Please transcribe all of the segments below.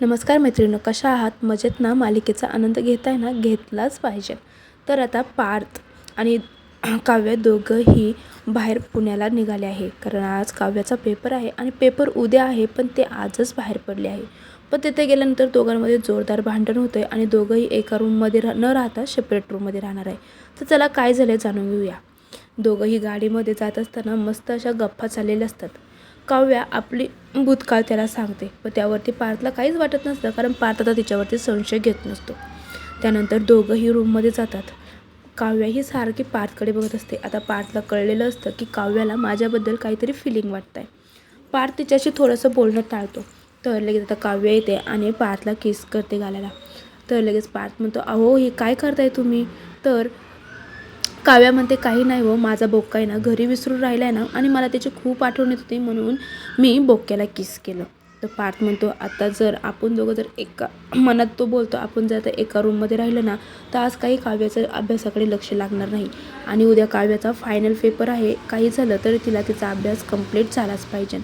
नमस्कार मैत्रिणी कशा आहात? मजेत ना मालिकेचा आनंद घेताय ना घेतलाच पाहिजे. तर आता पार्थ आणि काव्य दोघंही बाहेर पुण्याला निघाले आहे. कारण आज काव्याचा पेपर आहे आणि पेपर उद्या आहे पण ते आजच बाहेर पडले आहे. पण तिथे गेल्यानंतर दोघांमध्ये जोरदार भांडण होतं आहे आणि दोघंही एका रूममध्ये रा न राहता सेपरेट रूममध्ये राहणार आहे. तर चला काय झालं जाणून घेऊया. दोघंही गाडीमध्ये जात असताना मस्त अशा गप्पा चाललेल्या असतात. काव्या आपली भूतकाळ त्याला सांगते. पण त्यावरती पार्थला काहीच वाटत नसतं कारण पार्थ आता तिच्यावरती संशय घेत नसतो. त्यानंतर दोघंही रूममध्ये जातात. काव्या ही सारखी पार्थकडे बघत असते. आता पार्थला कळलेलं असतं की काव्याला माझ्याबद्दल काहीतरी फिलिंग वाटत आहे पार्थ तिच्याशी थोडंसं बोलणं टाळतो. तर लगेच आता काव्य येते आणि पार्थला किस करते घालायला तर लगेच पार्थ म्हणतो अहो हे काय करताय तुम्ही? तर काव्या म्हणते काही नाही हो माझा बोक्का आहे ना घरी विसरून राहिला आहे ना आणि मला त्याची खूप आठवण येत होती म्हणून मी बोक्याला किस केलं. तर पार्थ म्हणतो आता जर आपण दोघं जर एका मनात तो बोलतो आपण जर आता एका रूममध्ये राहिलं ना तर आज काही काव्याचं अभ्यासाकडे लक्ष लागणार नाही. आणि उद्या काव्याचा फायनल पेपर आहे काही झालं तर तिला तिचा अभ्यास कंप्लीट झालाच पाहिजे.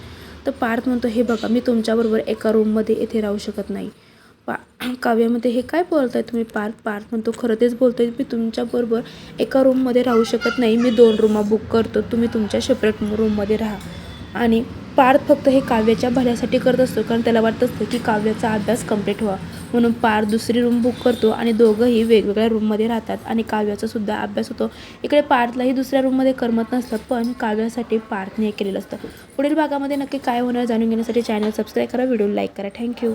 तर पार्थ म्हणतो हे बघा मी तुमच्याबरोबर एका रूममध्ये इथे राहू शकत नाही. काव्यामध्ये हे काय बोलताय तुम्ही? पार्थ पार्थ म्हणतो खरं तेच बोलतोय. मी तुमच्याबरोबर एका रूममध्ये राहू शकत नाही. मी दोन रूमा बुक करतो. तुम्ही तुमच्या सेपरेट रूममध्ये राहा. आणि पार्थ फक्त हे काव्याच्या भल्यासाठी करत असतो. कारण त्याला वाटत असतं की काव्याचा अभ्यास कंप्लीट व्हावा. म्हणून पार्थ दुसरी रूम बुक करतो आणि दोघंही वेगवेगळ्या रूममध्ये राहतात. आणि काव्याचासुद्धा अभ्यास होतो. इकडे पार्थलाही दुसऱ्या रूममध्ये करमत नसतं. पण काव्यासाठी पार्थने हे केलेलं असतं. पुढील भागामध्ये नक्की काय होणार जाणून घेण्यासाठी चॅनल सबस्क्राईब करा. व्हिडिओ लाईक करा. Thank you